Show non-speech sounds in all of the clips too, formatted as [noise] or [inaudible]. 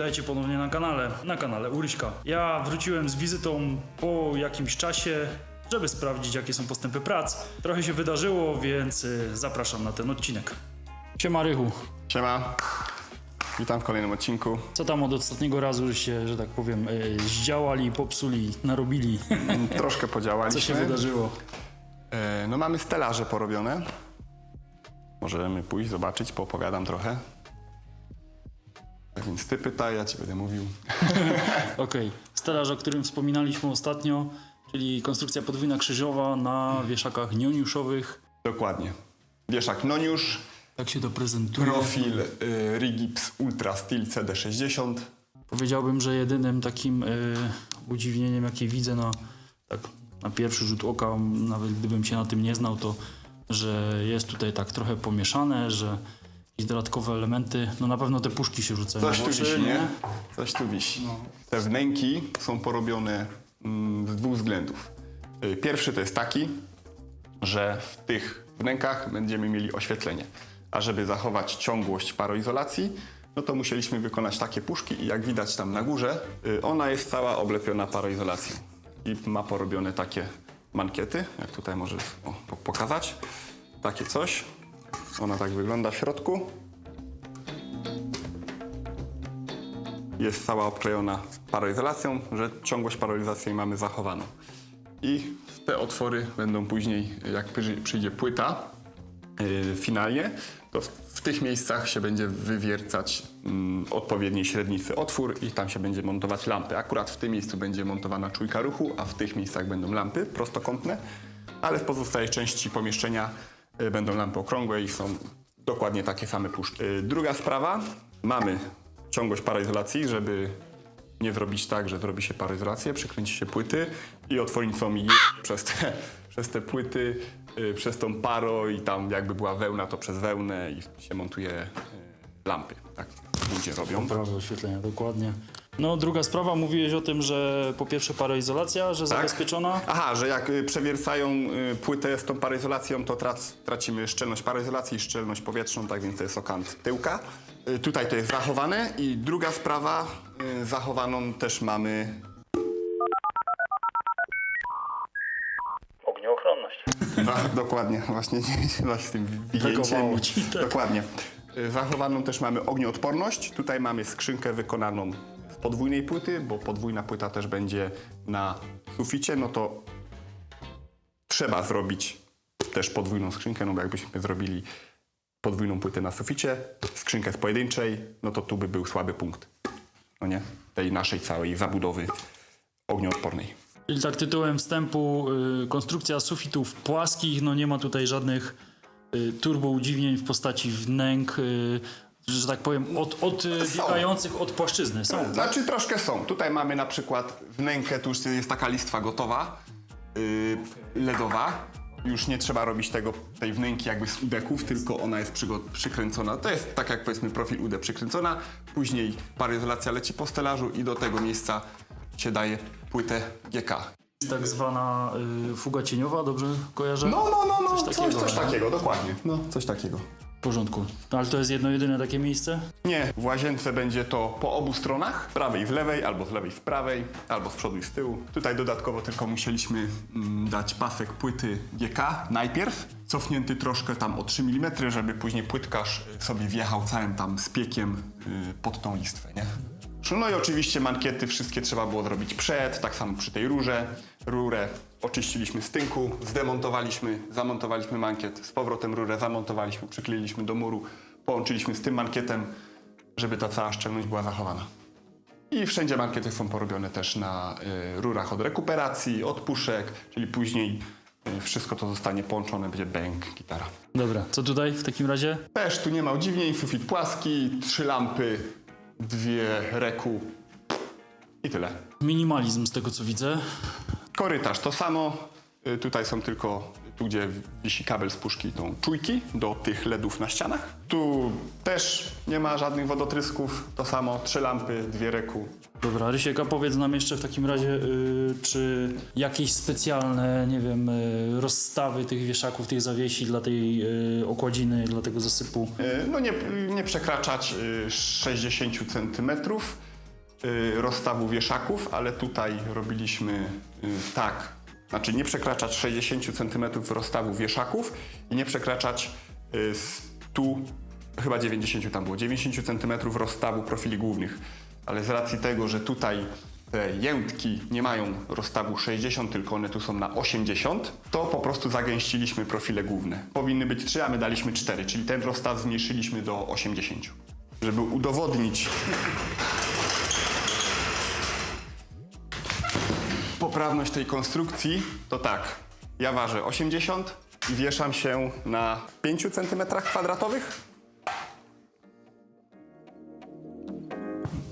witajcie ponownie na kanale, na kanale Uryśka. Ja wróciłem z wizytą po jakimś czasie, żeby sprawdzić jakie są postępy prac. Trochę się wydarzyło, więc y, zapraszam na ten odcinek. Siema Rychu, Siema, witam w kolejnym odcinku. co tam od ostatniego razu żeście, że tak powiem, y, zdziałali, popsuli, narobili? [laughs] Troszkę Co podziałaliśmy. się wydarzyło? E, No mamy stelaże porobione. Możemy pójść, zobaczyć, poopowiadam trochę. Tak więc ty pytaj, ja ci będę mówił. [laughs] Okej, stelaż, o którym wspominaliśmy ostatnio, czyli konstrukcja podwójna krzyżowa na wieszakach nioniuszowych. Dokładnie. Wieszak Noniusz, Tak się to prezentuje. profil y, Rigips Ultra Steel CD60. Powiedziałbym, że jedynym takim y, udziwnieniem, jakie widzę na, tak, na pierwszy rzut oka, nawet gdybym się na tym nie znał, to że jest tutaj tak trochę pomieszane, że jakieś dodatkowe elementy, no na pewno te puszki się rzucają Coś tu wisi, nie? Coś tu wisi. Te wnęki są porobione mm, z dwóch względów. Y, Pierwszy to jest taki, że w tych wnękach będziemy mieli oświetlenie. A żeby zachować ciągłość paroizolacji, no to musieliśmy wykonać takie puszki i jak widać tam na górze, y, ona jest cała oblepiona paroizolacją. I ma porobione takie mankiety, jak tutaj możesz o, po- pokazać. Takie coś. Ona tak wygląda w środku. jest cała obklejona paroizolacją, że ciągłość paroizacji mamy zachowaną. I te otwory będą później, jak przy- przyjdzie płyta yy, finalnie, to w, tych miejscach się będzie wywiercać mm, odpowiedniej średnicy otwór i tam się będzie montować lampy. Akurat w tym miejscu będzie montowana czujka ruchu, a w tych miejscach będą lampy prostokątne, ale w pozostałej części pomieszczenia będą lampy okrągłe i są dokładnie takie same puszki. Y, Druga sprawa, mamy ciągłość paroizolacji, żeby nie zrobić tak, że zrobi się paroizolację, przykręci się płyty i otwornicą je przez te, [laughs] przez te płyty, y, przez tą paro i tam jakby była wełna, to przez wełnę i się montuje y, lampy. Tak ludzie robią. Prawo oświetlenia, dokładnie. No druga sprawa, mówiłeś o tym, że po pierwsze paroizolacja, że zabezpieczona. Aha, że jak y, przewiercają y, płytę z tą paroizolacją, to trac, tracimy szczelność paroizolacji i szczelność powietrzną, tak więc to jest okant tyłka. Y, Tutaj to jest zachowane i druga sprawa, y, zachowaną też mamy Ogniochronność. [laughs] Za, dokładnie, właśnie właśnie z tym. Brakowało ci, tak. Dokładnie. Y, Zachowaną też mamy ognioodporność. Tutaj mamy skrzynkę wykonaną podwójnej płyty, bo podwójna płyta też będzie na suficie, no to trzeba zrobić też podwójną skrzynkę, no bo jakbyśmy zrobili podwójną płytę na suficie, skrzynkę z pojedynczej, no to tu by był słaby punkt. No nie? Tej naszej całej zabudowy ognioodpornej. Czyli tak tytułem wstępu, y, konstrukcja sufitów płaskich, no nie ma tutaj żadnych y, turbo udziwnień w postaci wnęk, y, że tak powiem, od, od y, Są. biegających od płaszczyzny. Są. Znaczy troszkę są. Tutaj mamy na przykład wnękę, tu już jest taka listwa gotowa, yy, LEDowa. Już nie trzeba robić tego, tej wnęki jakby z udeków, tylko ona jest przykręcona. To jest tak jak powiedzmy profil UD przykręcona, później paroizolacja leci po stelażu i do tego miejsca się daje płytę GK. Tak zwana y, fuga cieniowa, dobrze kojarzę? No, no, no, no, Coś coś, takiego, coś, no. takiego, dokładnie. No, coś takiego. W porządku. No, ale to jest jedno jedyne takie miejsce? Nie, w łazience będzie to po obu stronach, z prawej w lewej, albo z lewej w prawej, albo z przodu i z tyłu. Tutaj dodatkowo tylko musieliśmy mm, dać pasek płyty GK najpierw, cofnięty troszkę tam o 3 mm, żeby później płytkarz y, sobie wjechał całym tam spiekiem y, pod tą listwę, nie? No i oczywiście mankiety wszystkie trzeba było zrobić przed, tak samo przy tej rurze. Rurę oczyściliśmy z tynku, zdemontowaliśmy, zamontowaliśmy mankiet, z powrotem rurę zamontowaliśmy, przykleiliśmy do muru, połączyliśmy z tym mankietem, żeby ta cała szczelność była zachowana. I wszędzie mankiety są porobione też na y, rurach od rekuperacji, od puszek, czyli później y, wszystko to zostanie połączone, będzie bęk, gitara. Dobra, co tutaj w takim razie? Też tu nie ma udziwnień, sufit płaski, trzy lampy, dwie reku i tyle. Minimalizm z tego co widzę. Korytarz to samo. Y, Tutaj są tylko, tu gdzie wisi kabel z puszki, tą czujki do tych LEDów na ścianach. Tu też nie ma żadnych wodotrysków, to samo, trzy lampy, dwie reku. Dobra, Rysiek, a powiedz nam jeszcze w takim razie, y, czy jakieś specjalne, nie wiem, y, rozstawy tych wieszaków, tych zawiesi dla tej y, okładziny, dla tego zasypu? Y, No nie, nie przekraczać y, 60 cm. Y, rozstawu wieszaków, ale tutaj robiliśmy y, tak, znaczy nie przekraczać 60 cm rozstawu wieszaków i nie przekraczać y, 100, chyba 90 tam było, 90 cm rozstawu profili głównych. Ale z racji tego, że tutaj te jętki nie mają rozstawu 60, tylko one tu są na 80, to po prostu zagęściliśmy profile główne. Powinny być 3, a my daliśmy 4, czyli ten rozstaw zmniejszyliśmy do 80. Żeby udowodnić poprawność tej konstrukcji, to tak, ja ważę 80 i wieszam się na 5 cm kwadratowych.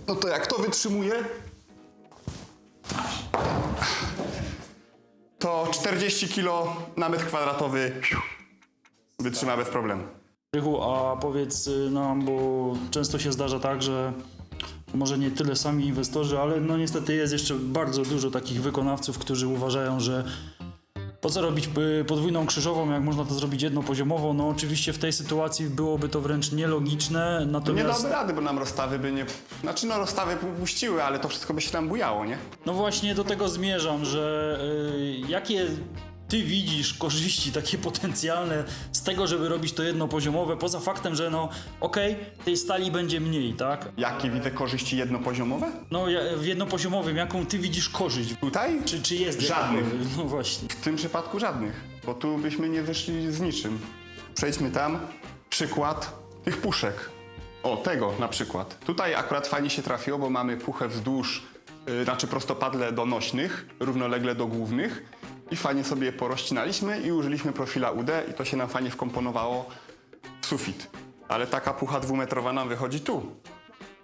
No to jak to wytrzymuje, to 40 kg na metr kwadratowy wytrzyma bez problemu. Rychu, a powiedz y, nam, bo często się zdarza tak, że może nie tyle sami inwestorzy, ale no niestety jest jeszcze bardzo dużo takich wykonawców, którzy uważają, że po co robić y, podwójną krzyżową, jak można to zrobić jednopoziomowo? No oczywiście w tej sytuacji byłoby to wręcz nielogiczne, Nie natomiast... dałby rady, bo nam rozstawy by nie... Znaczy no rozstawy puściły, ale to wszystko by się tam bujało, nie? No właśnie do tego zmierzam, że y, jakie ty widzisz korzyści takie potencjalne z tego, żeby robić to jednopoziomowe, poza faktem, że no okej, tej stali będzie mniej, tak? Jakie widzę korzyści jednopoziomowe? No ja- w jednopoziomowym, jaką ty widzisz korzyść? Tutaj? Czy, czy jest Żadnych. jakakolwiek? No właśnie. W tym przypadku żadnych, bo tu byśmy nie wyszli z niczym. Przejdźmy tam. Przykład tych puszek. O, tego na przykład. Tutaj akurat fajnie się trafiło, bo mamy puchę wzdłuż, yy, znaczy prostopadle do nośnych, równolegle do głównych i fajnie sobie je porozcinaliśmy i użyliśmy profila UD i to się nam fajnie wkomponowało w sufit. Ale taka pucha dwumetrowa nam wychodzi tu.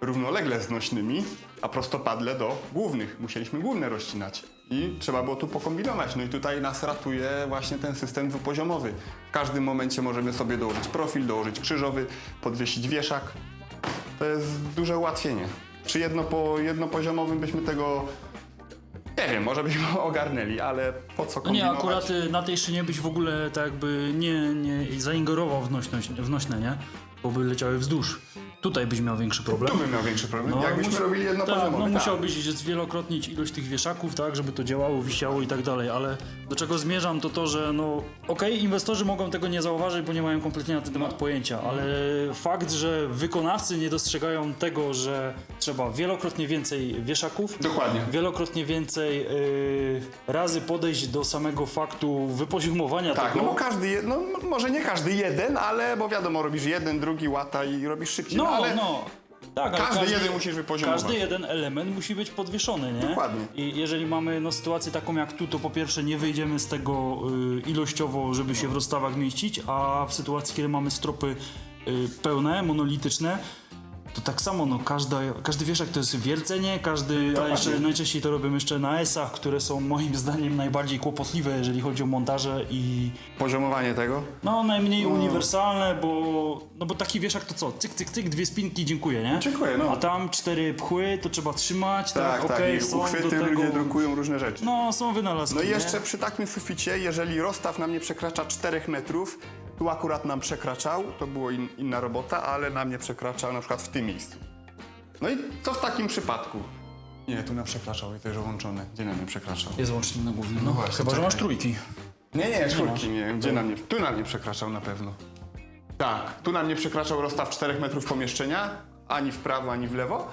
Równolegle z nośnymi, a prostopadle do głównych. Musieliśmy główne rozcinać. I trzeba było tu pokombinować. No i tutaj nas ratuje właśnie ten system dwupoziomowy. W każdym momencie możemy sobie dołożyć profil, dołożyć krzyżowy, podwiesić wieszak. To jest duże ułatwienie. Przy jedno po, jednopoziomowym byśmy tego, nie wiem, może byśmy [laughs] ogarnęli, ale po co No nie, kombinować? akurat y, na tej szynie byś w ogóle tak jakby nie, nie zaingerował w, nośność, w nośne, nie? Bo by leciały wzdłuż. Tutaj byś miał większy problem. Tu bym miał większy problem. Jakbyśmy musi- robili tak, jednopoziomowy. no tak. musiałbyś zwielokrotnić ilość tych wieszaków, tak, żeby to działało, wisiało i tak dalej, ale do czego zmierzam to to, że no okej, inwestorzy mogą tego nie zauważyć, bo nie mają kompletnie na ten temat pojęcia, ale fakt, że wykonawcy nie dostrzegają tego, że trzeba wielokrotnie więcej wieszaków, Dokładnie. wielokrotnie więcej y, razy podejść do samego faktu wypoziomowania Tak, tego. no bo każdy, no może nie każdy jeden, ale bo wiadomo, robisz jeden, drugi łata i robisz szybciej. No, ale no. Tak, ale każdy jeden musisz wypoziomować. Każdy jeden element musi być podwieszony, nie? Dokładnie. I jeżeli mamy no, sytuację taką jak tu, to po pierwsze nie wyjdziemy z tego y, ilościowo, żeby się w rozstawach mieścić, a w sytuacji, kiedy mamy stropy y, pełne, monolityczne, to tak samo, no, każda, każdy wieszak to jest wiercenie, każdy, a jeszcze najczęściej to robią jeszcze na esach, które są moim [laughs] zdaniem najbardziej kłopotliwe, jeżeli chodzi o montaże i poziomowanie tego. no najmniej uniwersalne, bo, no bo taki wieszak to co? Cyk, cyk, cyk, dwie spinki, dziękuję, nie? Dziękuję, no. A tam cztery pchły, to trzeba trzymać, tak, Tak, tak, okej, i są uchwyty do tego... ludzie drukują różne rzeczy. No, są wynalazki, No i nie? jeszcze przy takim suficie, jeżeli rozstaw nam nie przekracza 4 metrów, tu akurat nam przekraczał, to było in, inna robota, ale nam nie przekraczał na przykład w tym miejscu. No i co w takim przypadku? Nie, tu nam przekraczał i to już łączone. Gdzie nam nie przekraczał? Jest łącznik na głównym, no, właśnie, chyba, że masz trójki. Nie, nie, czwórki, nie. Gdzie nam nie? Tu nam nie przekraczał na pewno. Tak, tu nam nie przekraczał rozstaw 4 metrów pomieszczenia, ani w prawo, ani w lewo.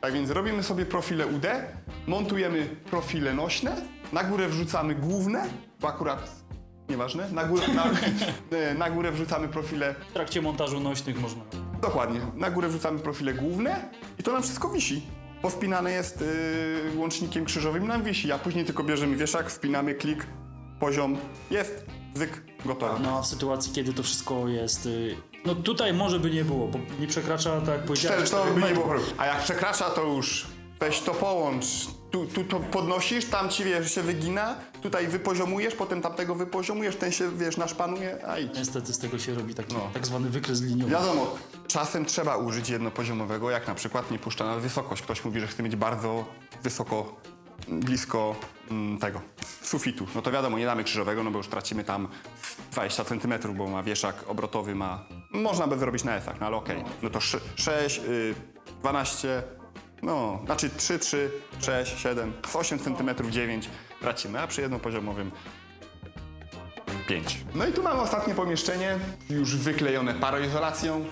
Tak więc robimy sobie profile UD, montujemy profile nośne, na górę wrzucamy główne, bo akurat nieważne, na górę, na, nie, [laughs] na górę wrzucamy profile, W trakcie montażu nośnych można... dokładnie, na górę wrzucamy profile główne i to nam wszystko wisi. Pospinane jest yy, łącznikiem krzyżowym, nam wisi, a później tylko bierzemy wieszak, wpinamy klik, poziom, jest, zyk, gotowe. No a w sytuacji, kiedy to wszystko jest... Y... No tutaj może by nie było, bo nie przekracza, tak jak powiedziałem, Cztery to by nie było problemu. A jak przekracza, to już weź to połącz. Tu, tu to podnosisz, tam ci wiesz, się wygina, tutaj wypoziomujesz, potem tamtego wypoziomujesz, ten się wiesz, naszpanuje, a idź. Niestety z tego się robi taki No. tak zwany wykres liniowy. Wiadomo, czasem trzeba użyć jednopoziomowego, jak na przykład nie puszcza na wysokość. Ktoś mówi, że chce mieć bardzo wysoko, blisko mm, tego sufitu. No to wiadomo, nie damy krzyżowego, no bo już tracimy tam 20 cm, bo ma wieszak obrotowy, ma... Można by zrobić na esach, no ale okej. No to 6, y, 12, No, znaczy 3, 3, 6, 7, z 8 cm 9 tracimy, a przy jednopoziomowym 5. No i tu mamy ostatnie pomieszczenie, już wyklejone paroizolacją.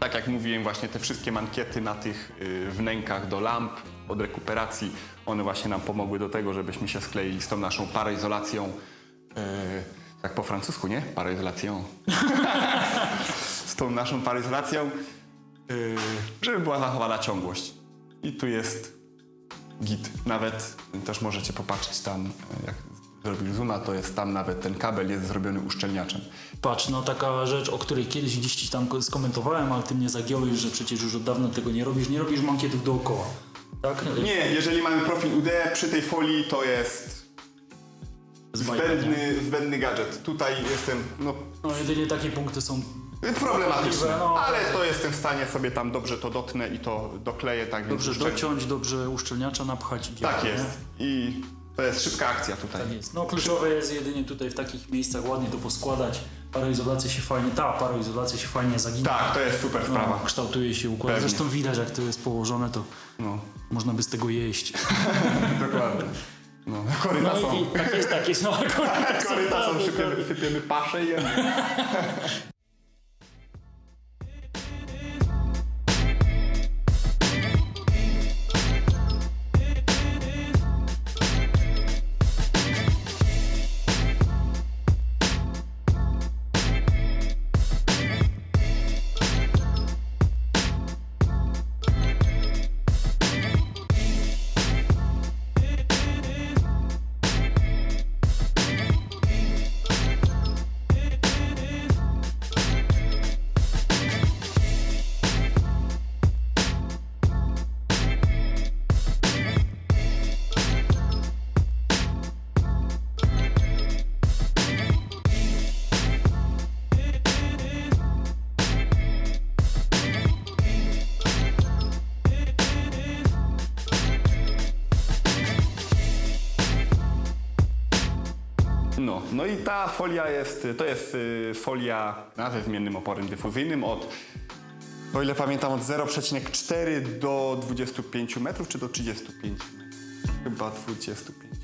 Tak jak mówiłem, właśnie te wszystkie mankiety na tych y, wnękach do lamp od rekuperacji, one właśnie nam pomogły do tego, żebyśmy się skleili z tą naszą paroizolacją. Y, tak po francusku, nie? Paroizolacją. [laughs] z tą naszą paroizolacją, y, żeby była zachowana ciągłość. I tu jest git. Nawet też możecie popatrzeć tam, jak zrobił zooma, to jest tam nawet ten kabel jest zrobiony uszczelniaczem. Patrz, no taka rzecz, o której kiedyś gdzieś ci tam ko- skomentowałem, ale ty mnie zagiąłeś, że przecież już od dawna tego nie robisz. Nie robisz mankietów dookoła. Tak? Nie, jeżeli mamy profil UD przy tej folii, to jest zbędny, zbędny gadżet. Tutaj jestem no, No jedynie takie punkty są problematyczny, No. ale to jestem w stanie sobie tam dobrze to dotnę i to dokleję, tak więc dobrze uszczel- dociąć, dobrze uszczelniacza napchać. Tak jest. I to jest szybka akcja tutaj. Tak jest. No kluczowe jest jedynie tutaj w takich miejscach ładnie to poskładać. Paroizolacja się fajnie, ta paroizolacja się fajnie zagina. Tak, to jest super sprawa. No, kształtuje się układ. Pewnie. Zresztą widać jak to jest położone, to No, można by z tego jeść. [laughs] dokładnie. No, koryta No są. i tak jest, tak jest. No, [laughs] koryta są, Koryta są, sypiemy, sypiemy paszę i jemy. [laughs] No, i ta folia jest, to jest y, folia na ze zmiennym oporem dyfuzyjnym od, o ile pamiętam, od 0,4 do 25 metrów, czy do 35 metrów? Chyba 25.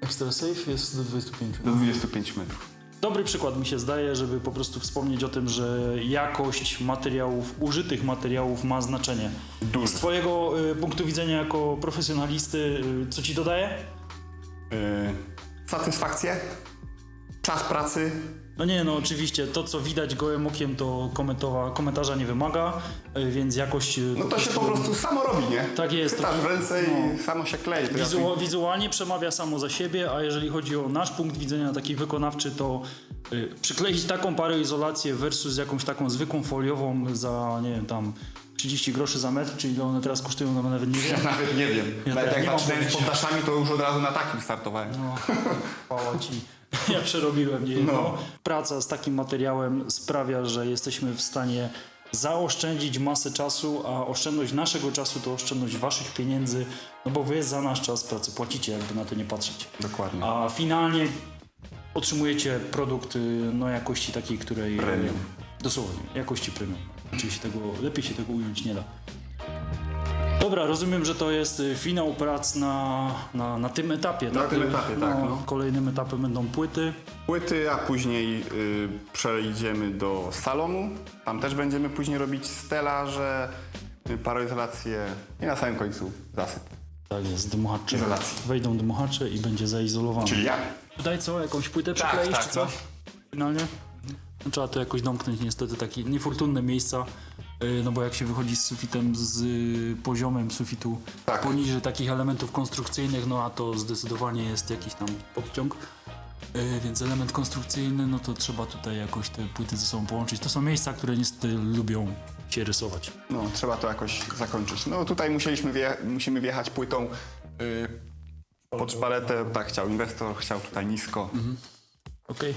Extra safe jest do 25. Do 25 metrów. Dobry przykład mi się zdaje, żeby po prostu wspomnieć o tym, że jakość materiałów, użytych materiałów ma znaczenie. Duże. Z Twojego y, punktu widzenia jako profesjonalisty, y, co Ci dodaje? Y, satysfakcję, czas pracy, No nie, no oczywiście, to co widać gołym okiem to komentowa, komentarza nie wymaga, y, więc jakość... y, no to się po prostu samo robi, nie? Tak jest. Chytasz w ręce i samo się klei. Ja Wizu- wizualnie przemawia samo za siebie, a jeżeli chodzi o nasz punkt widzenia taki wykonawczy, to y, przykleić taką paroizolację versus jakąś taką zwykłą foliową za, nie wiem, tam 30 groszy za metr, czyli ile one teraz kosztują, no nawet nie wiem. Nawet nie wiem. Ja Nawet jak zaczynałem z poddaszami, to już od razu na takim startowałem. No, chwała ci. [laughs] Ja przerobiłem nie. No. Praca z takim materiałem sprawia, że jesteśmy w stanie zaoszczędzić masę czasu, a oszczędność naszego czasu to oszczędność waszych pieniędzy, no bo wy za nasz czas pracy płacicie, jakby na to nie patrzeć. Dokładnie. A finalnie otrzymujecie produkt no, jakości takiej, której... Premium. Dosłownie, jakości premium. Czyli się tego, lepiej się tego ująć nie da. Dobra, rozumiem, że to jest y, finał prac na, na, na tym etapie. Na tak? tym etapie, tak, no. Kolejnym etapem będą płyty. Płyty, a później y, przejdziemy do salonu. Tam też będziemy później robić stelaże, y, paroizolację i na samym końcu zasyp. Tak jest, dmuchacze. Wejdą dmuchacze i będzie zaizolowane. Czyli ja? Tutaj co, jakąś płytę Tak, przykleisz tak, czy coś? Finalnie? No, trzeba to jakoś domknąć niestety, takie niefortunne miejsca, no bo jak się wychodzi z sufitem, z y, poziomem sufitu Tak. poniżej takich elementów konstrukcyjnych, no a to zdecydowanie jest jakiś tam podciąg. Yy, więc element konstrukcyjny, no to trzeba tutaj jakoś te płyty ze sobą połączyć. To są miejsca, które niestety lubią się rysować. No, trzeba to jakoś zakończyć. No tutaj musieliśmy wje- musimy wjechać płytą y, pod szpaletę. Tak chciał inwestor, chciał tutaj nisko. Okej,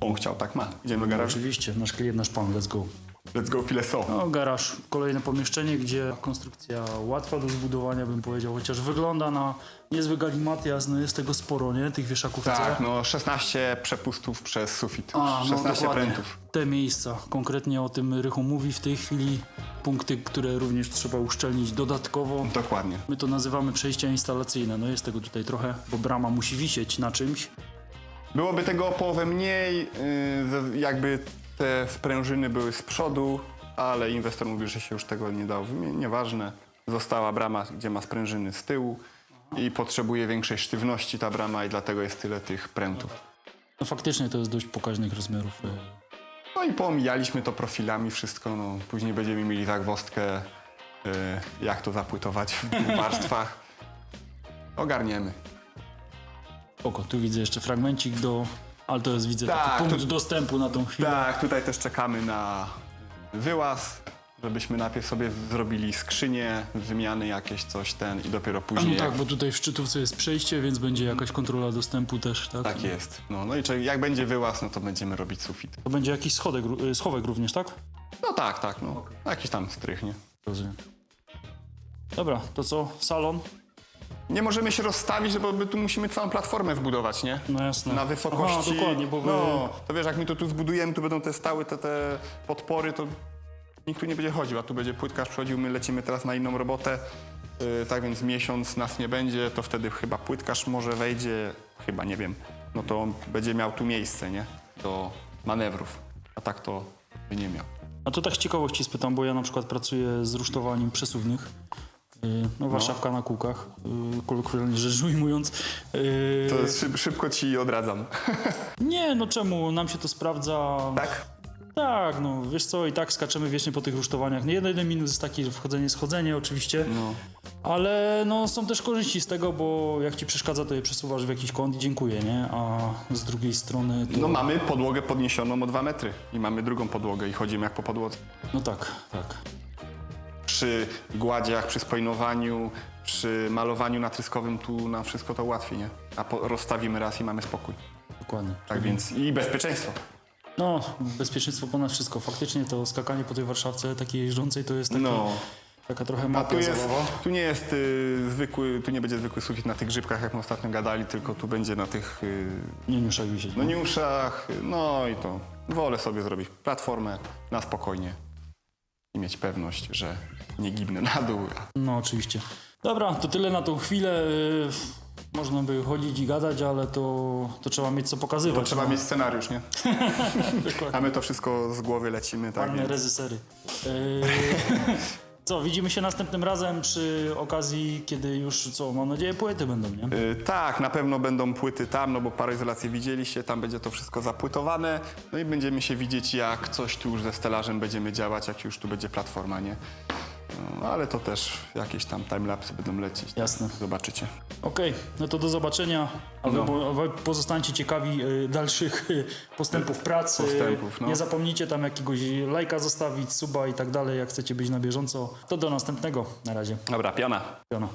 On chciał, tak ma. Idziemy do garażu. oczywiście, nasz klient, nasz pan, let's go. Let's go file są. No, garaż, kolejne pomieszczenie, gdzie konstrukcja łatwa do zbudowania, bym powiedział, chociaż wygląda na niezły galimatias, no jest tego sporo, nie? Tych wieszaków Tak, no 16 przepustów przez sufit. A, no 16 dokładnie. prętów. Te miejsca, konkretnie o tym Rychu mówi w tej chwili, punkty, które również trzeba uszczelnić dodatkowo. Dokładnie. My to nazywamy przejścia instalacyjne, no jest tego tutaj trochę, bo brama musi wisieć na czymś. Byłoby tego o połowę mniej, ze- jakby te sprężyny były z przodu, ale inwestor mówi, że się już tego nie dało wymienić. Nieważne. Została brama, gdzie ma sprężyny z tyłu i potrzebuje większej sztywności ta brama i dlatego jest tyle tych prętów. No faktycznie to jest dość pokaźnych rozmiarów. e, No i poomijaliśmy to profilami wszystko, no później będziemy mieli zagwozdkę, yy, jak to zapłytować w dwóch [laughs] warstwach. Ogarniemy. Oko, tu widzę jeszcze fragmencik do, ale to jest widzę Tak, taki punkt tu- dostępu na tą chwilę. Tak, tutaj też czekamy na wyłaz, żebyśmy najpierw sobie zrobili skrzynię, wymiany jakieś, coś ten i dopiero No później. tak, jak... bo tutaj w szczytówce jest przejście, więc będzie jakaś kontrola dostępu też, tak? Tak jest. No, no i czy- jak będzie wyłaz, no to będziemy robić sufit. To będzie jakiś schodek, ró- y, schowek również, tak? No tak, tak, no. Jakiś tam strych, nie? Rozumiem. Dobra, to co? Salon? Nie możemy się rozstawić, bo my tu musimy całą platformę wbudować, nie? No jasne. Na wysokości. Aha, dokładnie, bo wy... No, to wiesz, jak my to tu zbudujemy, tu będą te stały, te, te podpory, to nikt tu nie będzie chodził, a tu będzie płytkarz przychodził, my lecimy teraz na inną robotę. Yy, tak więc miesiąc nas nie będzie, to wtedy chyba płytkarz może wejdzie, chyba, nie wiem. No to on będzie miał tu miejsce, nie? Do manewrów. A tak to by nie miał. A to tak z ciekawości spytam, bo ja na przykład pracuję z rusztowaniem przesuwnych. Y, No, Warszawka na kółkach, y, kolokwialnie rzecz ujmując. Y, To szyb, szybko ci odradzam. [laughs] Nie, no czemu? Nam się to sprawdza. tak? Tak, no wiesz co, i tak skaczemy wiecznie po tych rusztowaniach. Nie jeden minus jest taki, wchodzenie, schodzenie oczywiście, No. ale no są też korzyści z tego, bo jak ci przeszkadza, to je przesuwasz w jakiś kąt i dziękuję, nie? A z drugiej strony to... No mamy podłogę podniesioną o dwa metry i mamy drugą podłogę i chodzimy jak po podłodze. No tak, tak. Przy gładziach, przy spojnowaniu, przy malowaniu natryskowym tu nam wszystko to łatwiej, nie? A po, rozstawimy raz i mamy spokój. Dokładnie. Tak więc i bezpieczeństwo. No, bezpieczeństwo ponad wszystko. Faktycznie to skakanie po tej Warszawce takiej jeżdżącej to jest taka, No. taka trochę A mapia tu jest, zabawa. tu nie jest y, zwykły, tu nie będzie zwykły sufit na tych grzybkach, jak my ostatnio gadali, tylko tu będzie na tych y, Nie muszę wisieć. no niuszach, no i to. Wolę sobie zrobić platformę na spokojnie i mieć pewność, że nie gibnę na dół. No oczywiście. Dobra, to tyle na tą chwilę. Yy, Można by chodzić i gadać, ale to, to trzeba mieć co pokazywać. To trzeba no. mieć scenariusz, nie? [laughs] A my to wszystko z głowy lecimy, tak? Czarne więc- reżysery. [laughs] Co, widzimy się następnym razem przy okazji, kiedy już, co, mam nadzieję, płyty będą, nie? Y, Tak, na pewno będą płyty tam, no bo paroizolację widzieliście, tam będzie to wszystko zapłytowane, no i będziemy się widzieć, jak coś tu już ze stelażem będziemy działać, jak już tu będzie platforma, nie? No, ale to też jakieś tam timelapsy będą lecieć. tak? Jasne. Zobaczycie. Okej, no to do zobaczenia. A wy, No. bo, wy pozostańcie ciekawi y, dalszych y, postępów pracy. Postępów, no. Nie zapomnijcie tam jakiegoś lajka zostawić, suba i tak dalej, jak chcecie być na bieżąco. To do następnego. Na razie. Dobra, piana. Piona.